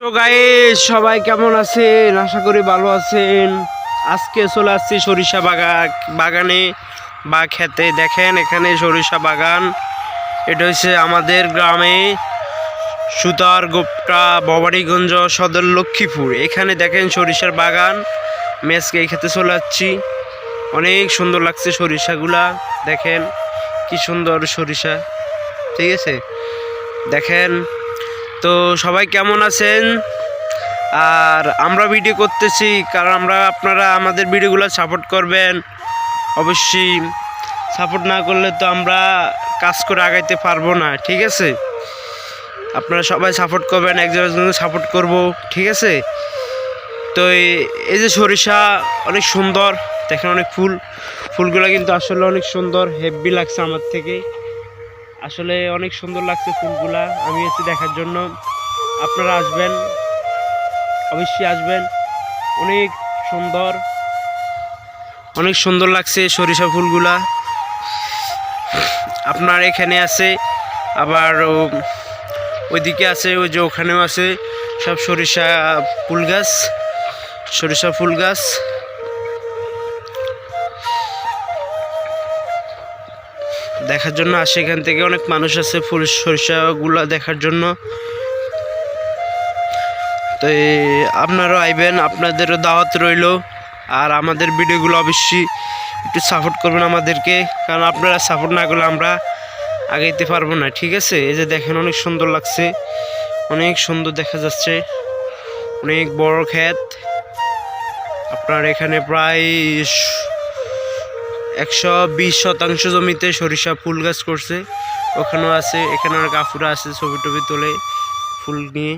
তো গাইস সবাই কেমন আছেন? আশা করি ভালো আছেন। আজকে চলে আসছি সরিষা বাগা বাগানে বা খেতে। দেখেন এখানে সরিষা বাগান। এটা হচ্ছে আমাদের গ্রামে সুতার গোপটা ভবানীগঞ্জ সদর লক্ষ্মীপুর। এখানে দেখেন সরিষার বাগান। মেসকে খেতে চলে যাচ্ছি অনেক সুন্দর লাগছে সরিষাগুলা। দেখেন কি সুন্দর সরিষা। ঠিক আছে? দেখেন তো সবাই কেমন আছেন? আর আমরা ভিডিও করতেছি, কারণ আমরা, আপনারা আমাদের ভিডিওগুলো সাপোর্ট করবেন। অবশ্যই সাপোর্ট না করলে তো আমরা কাজ করে আগাইতে পারব না, ঠিক আছে? আপনারা সবাই সাপোর্ট করবেন, একজন একজনকে সাপোর্ট করব, ঠিক আছে? তো এই যে সরিষা অনেক সুন্দর, দেখেন অনেক ফুল। ফুলগুলো কিন্তু আসলে অনেক সুন্দর হেভি লাগছে আমার থেকে। আসলে অনেক সুন্দর লাগছে ফুলগুলা। আমি এসে দেখার জন্য আপনারা আসবেন, অবশ্যই আসবেন। অনেক সুন্দর অনেক সুন্দর লাগছে সরিষা ফুলগুলা। আপনার এখানে আছে, আবার ওইদিকে আছে, ওই যে ওখানেও আছে সব সরিষা ফুল গাছ, সরিষা ফুল গাছ। দেখার জন্য আসে এখান থেকে অনেক মানুষ আছে ফুল সরিষাগুলো দেখার জন্য। তো আপনারাও আইবেন, আপনাদেরও দাওয়াত রইল। আর আমাদের ভিডিওগুলো অবশ্যই একটু সাপোর্ট করবেন আমাদেরকে, কারণ আপনারা সাপোর্ট না করলে আমরা আগাইতে পারব না, ঠিক আছে? এই যে দেখেন অনেক সুন্দর লাগছে, অনেক সুন্দর দেখা যাচ্ছে, অনেক বড় ক্ষেত। আপনার এখানে প্রায় একশো বিশ শতাংশ জমিতে সরিষা ফুল গাছ করছে। ওখানেও আছে, এখানে অনেক আফুরা আছে ছবি টবি তোলে ফুল নিয়ে।